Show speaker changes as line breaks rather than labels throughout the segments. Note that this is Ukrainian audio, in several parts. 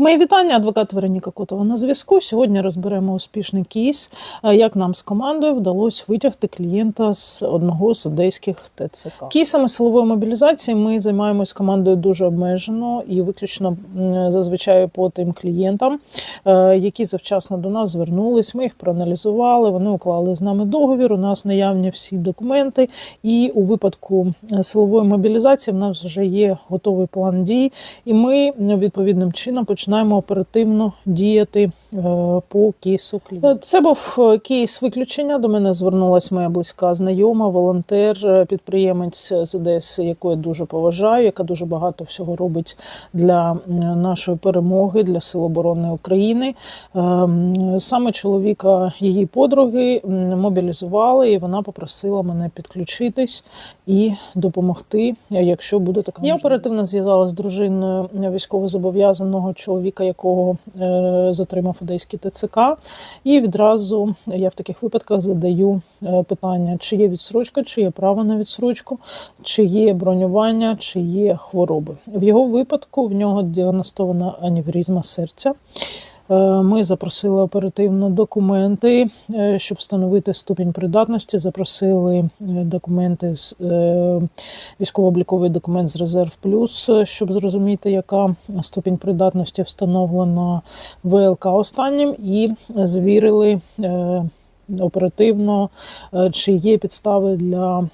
Мої вітання, адвокат Вероніка Котова на зв'язку. Сьогодні розберемо успішний кейс, е, як нам з командою вдалося витягти клієнта з одного з одеських ТЦК. Кейсами силової мобілізації ми займаємось командою дуже обмежено і виключно зазвичай по тим клієнтам, е, які завчасно до нас звернулись. Ми їх проаналізували. Вони уклали з нами договір. У нас наявні всі документи. І у випадку е, силової мобілізації в нас вже є готовий план дій, і ми е, відповідним чином починаємо оперативно діяти по кейсу клієнта. Це був е, кейс виключення. До мене звернулася моя близька знайома, волонтер, е, підприємець з Одеси, яку я дуже поважаю, яка дуже багато всього робить для е, нашої перемоги, для Сил оборони України. Саме чоловіка її подруги мобілізували, і вона попросила мене підключитись і допомогти, якщо буде така. Я оперативно зв'язалася з дружиною військовозобов'язаного чоловіка, якого е, затримав одеський ТЦК. І відразу я в таких випадках задаю е, питання: чи є відсрочка, чи є право на відсрочку, чи є бронювання, чи є хвороби. В його випадку в нього діагностована аневризма серця. Е, Ми запросили оперативно документи, е, щоб встановити ступінь придатності. Запросили е, документи з військово-обліковий документ з резерв плюс, щоб зрозуміти, яка ступінь придатності встановлена ВЛК останнім, і звірили. Оперативно, е, чи є підстави для е,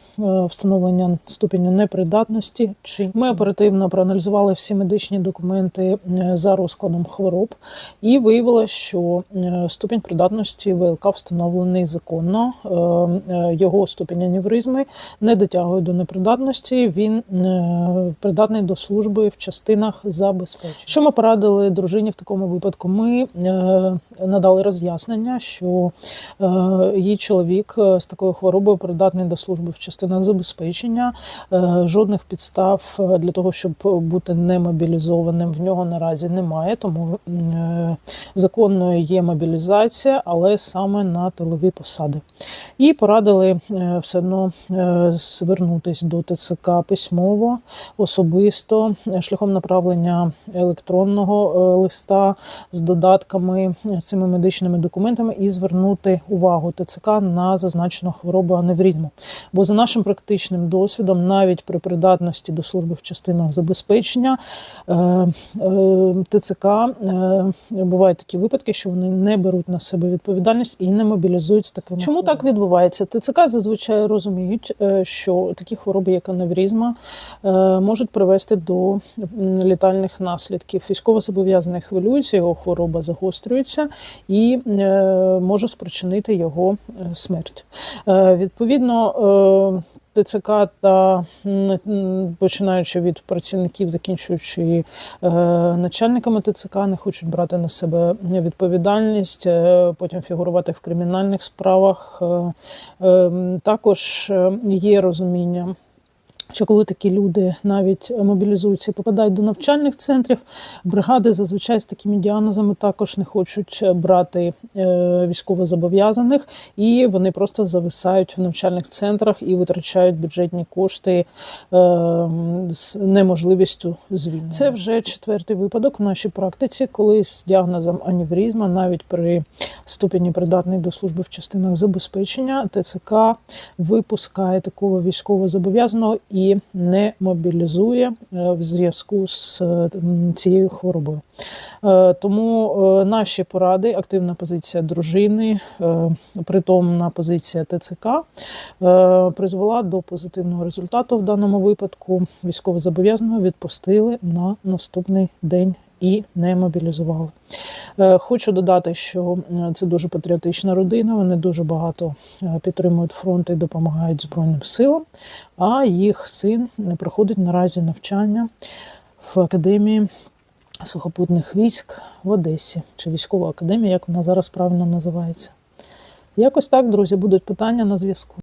встановлення ступеню непридатності, чи ми оперативно проаналізували всі медичні документи е, за розкладом хвороб, і виявилося, що ступінь придатності ВЛК встановлений законно. Його ступінь аневризми не дотягує до непридатності. Він придатний до служби в частинах забезпечення. Що ми порадили дружині в такому випадку? Ми надали роз'яснення, що її чоловік е, з такою хворобою придатний до служби в частинах забезпечення. Е, Жодних підстав е, для того, щоб бути немобілізованим, в нього наразі немає. Тому е, законною є мобілізація, але саме на тилові посади. І порадили е, все одно е, звернутися до ТЦК письмово, особисто, е, шляхом направлення електронного е, листа з додатками е, цими медичними документами і звернути увагу ТЦК на зазначену хворобу аневризму. Бо за нашим практичним досвідом, навіть при придатності до служби в частинах забезпечення е, е, ТЦК е, бувають такі випадки, що вони не беруть на себе відповідальність і не мобілізують з такими. Чому так відбувається? ТЦК зазвичай розуміють, що такі хвороби, як аневризма, е, можуть привести до літальних наслідків. Військовозобов'язаний хвилюється, його хвороба загострюється і може спричинити його е, смерть. Е, Відповідно. е, ТЦК та починаючи від працівників, закінчуючи начальниками ТЦК, не хочуть брати на себе відповідальність, потім фігурувати в кримінальних справах. Е, е, також є розуміння. Що коли такі люди навіть мобілізуються і попадають до навчальних центрів, бригади зазвичай з такими діагнозами також не хочуть брати е, військовозобов'язаних, і вони просто зависають в навчальних центрах і витрачають бюджетні кошти е, з неможливістю звільнення. Це вже четвертий випадок в нашій практиці, коли з діагнозом аневризма, навіть при ступені придатний до служби в частинах забезпечення, ТЦК випускає такого військовозобов'язаного і не мобілізує е, в зв'язку з е, цією хворобою. Е, Тому наші поради, активна позиція дружини, притомна позиція ТЦК призвела до позитивного результату в даному випадку. Військовозобов'язаного відпустили на наступний день і не мобілізували. Е, Хочу додати, що е, це дуже патріотична родина. Вони дуже багато е, підтримують фронт і допомагають Збройним силам. А їх син проходить наразі навчання в академії сухопутних військ в Одесі чи військова академія, як вона зараз правильно називається. Якось так, друзі, будуть питання на зв'язку.